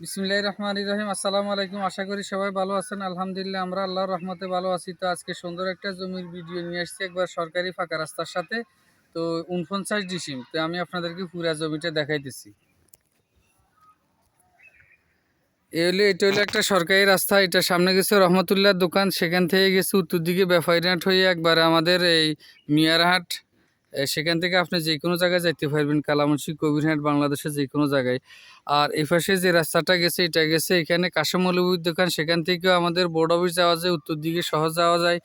বিসমুল্লাহ রহমান রহিম। আসসালামু আলাইকুম। আশা করি সবাই ভালো আছেন। আলহামদুলিল্লাহ, আমরা আল্লাহর রহমতে ভালো আছি। তো আজকে সুন্দর একটা জমির ভিডিও নিয়ে আসছি একবার সরকারি ফাঁকা রাস্তার সাথে। তো উনপঞ্চাশ ডিসিম। তো আমি আপনাদেরকে পুরা জমিটা দেখাইতেছি। এ হলো এটা হলো একটা সরকারি রাস্তা। এটা সামনে গেছে রহমতুল্লাহ দোকান। সেখান থেকে গেছে উত্তর দিকে ব্যাপারীহাট হয়ে একবার আমাদের এই মিয়ারহাট সেখান থেকে আপনি যে কোনো জায়গায় যাইতে পারবেন, কালামুন্সি কবিরহাট বাংলাদেশের যে কোনো জায়গায়। আর এই পাশে যে রাস্তাটা গেছে, এটা গেছে এখানে কাশমৌলবীর দোকান। সেখান থেকেও আমাদের বোর্ড অফিস যাওয়া যায়, উত্তর দিকে সহজ যাওয়া যায়,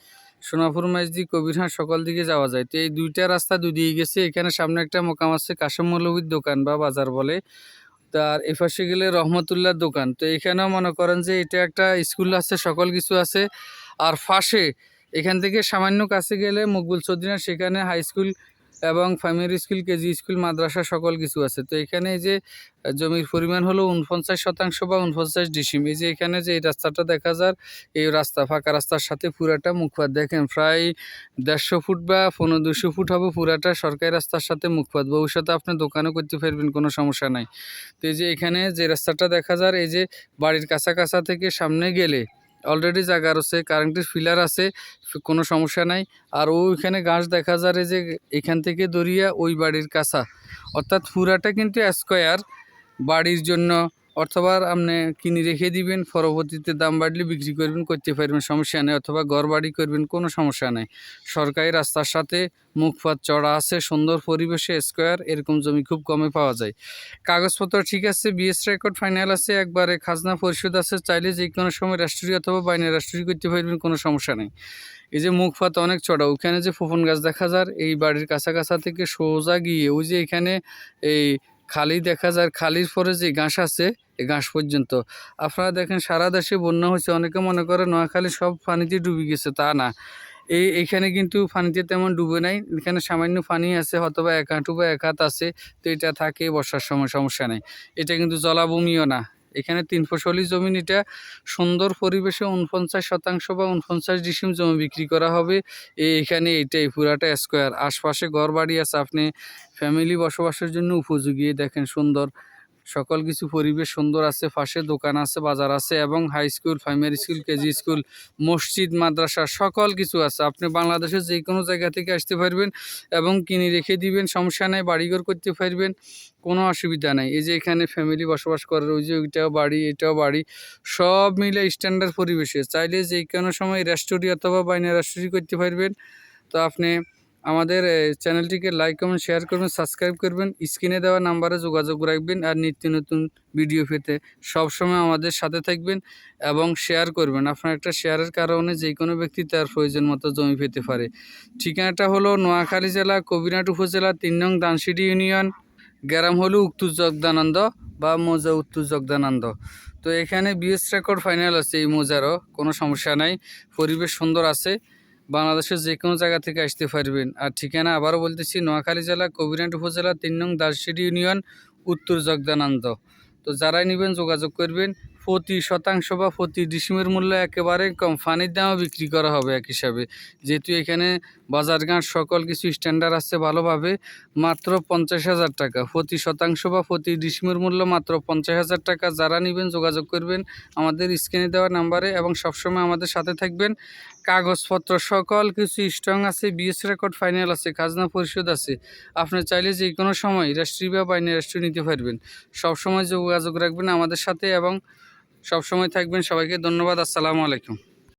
সোনাপুর মাইজদি কবিরহাট সকল দিকে যাওয়া যায়। তো এই দুইটা রাস্তা দুই দিকে গেছে, এখানে সামনে একটা মোকাম আছে কাশমৌলবীর দোকান বা বাজার বলে। তার এ পাশে গেলে রহমতুল্লাহর দোকান। তো এখানেও মনে করেন যে এটা একটা স্কুল আছে, সকল কিছু আছে। আর ফাঁসে এখান থেকে সামান্য কাছে গেলে মকবুল চৌধুরী, সেখানে হাই স্কুল এবং প্রাইমারি স্কুল কেজি স্কুল মাদ্রাসা সকল কিছু আছে। তো এখানে যে জমির পরিমাণ হলো উনপঞ্চাশ শতাংশ বা উনপঞ্চাশ ডিসিম। এই যে এখানে যে এই রাস্তাটা দেখা যার, এই রাস্তা, ফাঁকা রাস্তার সাথে পুরাটা মুখপাত দেখেন, প্রায় দেড়শো ফুট বা পনেরো দুশো ফুট হবে পুরাটা সরকারি রাস্তার সাথে মুখপাত ভবিষ্যতে আপনি দোকানও করতে পারবেন, কোনো সমস্যা নাই। তো এই যে এখানে যে রাস্তাটা দেখা যার, এই যে বাড়ির কাছা কাছা থেকে সামনে গেলে অলরেডি জায়গা আছে কারেন্টের ফিলার আছে, কোনো সমস্যা নাই। আর ওইখানে গাছ দেখা যায় যে এখান থেকে দরিয়া ওই বাড়ির কাছা। অর্থাৎ পুরাটা কিন্তু স্কোয়ার বাড়ির জন্য অথবা আপনি কিনে রেখে দিবেন, পরবর্তীতে দাম বাড়লে বিক্রি করবেন, করতে পারবেন, সমস্যা নেই, অথবা ঘর বাড়ি করবেন, কোনো সমস্যা নেই। সরকারি রাস্তার সাথে মুখপাত চড়া আছে, সুন্দর পরিবেশে স্কোয়ার, এরকম জমি খুব কমে পাওয়া যায়। কাগজপত্র ঠিক আছে, বিএস রেকর্ড ফাইনাল আছে, একবারে খাজনা পরিশোধ আছে, চাইলে যে কোনো সময় রাষ্ট্রীয় অথবা বাইনের রাষ্ট্রীয় করতে পারবেন, কোনো সমস্যা নেই। এই যে মুখপাত অনেক চড়া ওখানে যে ফুফন গাছ দেখা যায়, এই বাড়ির কাছা কাছা থেকে সোজা গিয়ে ওই যে এখানে এই খালি দেখা যায়, খালির পরে যে ঘাস আছে, এই ঘাস পর্যন্ত। আপনারা দেখেন, সারা দেশে বন্যা হয়েছে। অনেকে মনে করে নোয়াখালী সব পানিতে ডুবে গেছে, তা না। এই, এখানে কিন্তু পানিতে তেমন ডুবে নাই। এখানে সামান্য পানি আছে হয়তো বা এক হাঁটু বা এক হাত আছে। তো এটা থাকে, বর্ষার সময় সমস্যা নেই। এটা কিন্তু জলাভূমিও না। এখানে তিন ফসলি জমি এটা সুন্দর পরিবেশে উনপঞ্চাশ শতাংশ বা উনপঞ্চাশ ডিসিম জমি বিক্রি করা হবে। এখানে এইটাই পুরাটা স্কোয়ার আশপাশে ঘর বাড়ি আছে, আপনি ফ্যামিলি বসবাসের জন্য উপযোগী। দেখেন সুন্দর সকল কিছু পরিবেশ সুন্দর আছে পাশে দোকান আছে বাজার আছে এবং high school primary school KG school মসজিদ মাদ্রাসা সকল কিছু আছে। আপনি বাংলাদেশের যে কোনো জায়গা থেকে আসতে পারবেন এবং কিনে রেখে দিবেন সমস্যা নেই বাড়িঘর করতে পারবেন কোনো অসুবিধা নাই। এই যে এখানে ফ্যামিলি বসবাস করার ওই যে ওইটাও বাড়ি এটাও বাড়ি সব মিলে স্ট্যান্ডার্ড পরিবেশে। চাইলে যে কোনো সময় রেস্টোরি অথবা বাইনা রেস্টোরি করতে পারবেন। তো আপনি আমাদের চ্যানেলটিকে লাইক কমেন্ট শেয়ার করবেন সাবস্ক্রাইব করবেন, স্ক্রিনে দেওয়া নাম্বারে যোগাযোগ রাখবেন আর নিত্য নতুন ভিডিও পেতে সবসময় আমাদের সাথে থাকবেন এবং শেয়ার করবেন। আপনার একটা শেয়ারের কারণে যে কোনো ব্যক্তি তার প্রয়োজন মতো জমি পেতে পারে। ঠিকানাটা হলো নোয়াখালী জেলা, কবিরহাট উপজেলা, তিন নং দানসিটি ইউনিয়ন, গ্রাম হলো উত্তর জগদানন্দ বা মোজা উত্তর জগদানন্দ। তো এখানে বিএস রেকর্ড ফাইনাল আছে এই মোজারও, কোনো সমস্যা নাই। পরিবেশ সুন্দর আছে। বাংলাদেশের যে কোনো জায়গা থেকে আসতে পারবেন। আর ঠিকানা আবারও বলতেছি, নোয়াখালী জেলা কবিরাট উপজেলা, তিন নং দার্সিডি ইউনিয়ন, উত্তর জগদানন্দ। তো যারাই নেবেন যোগাযোগ করবেন। প্রতি শতাংশ বা প্রতি ডিসিমের মূল্য একেবারে কম। ফানির দামও বিক্রি করা হবে এক হিসাবে। যেহেতু এখানে বাজারঘাট সকল কিছু স্ট্যান্ডার্ড আছে ভালোভাবে, মাত্র পঞ্চাশ হাজার টাকা। প্রতি শতাংশ বা প্রতি ডিসিমের মূল্য মাত্র পঞ্চাশ হাজার টাকা। যারা নেবেন যোগাযোগ করবেন আমাদের স্ক্রিনে দেওয়া নাম্বারে এবং সবসময় আমাদের সাথে থাকবেন। কাগজপত্র সকল কিছু স্ট্রং আছে বিএস রেকর্ড ফাইনাল আছে, খাজনা পরিশোধ আছে। আপনি চাইলে যে কোনো সময় রাষ্ট্রীয় বা বাইনে রাষ্ট্রীয় নিতে পারবেন। সবসময় যোগাযোগ রাখবেন আমাদের সাথে এবং সবসময় থাকবেন সবাইকে ধন্যবাদ আসসালামু আলাইকুম।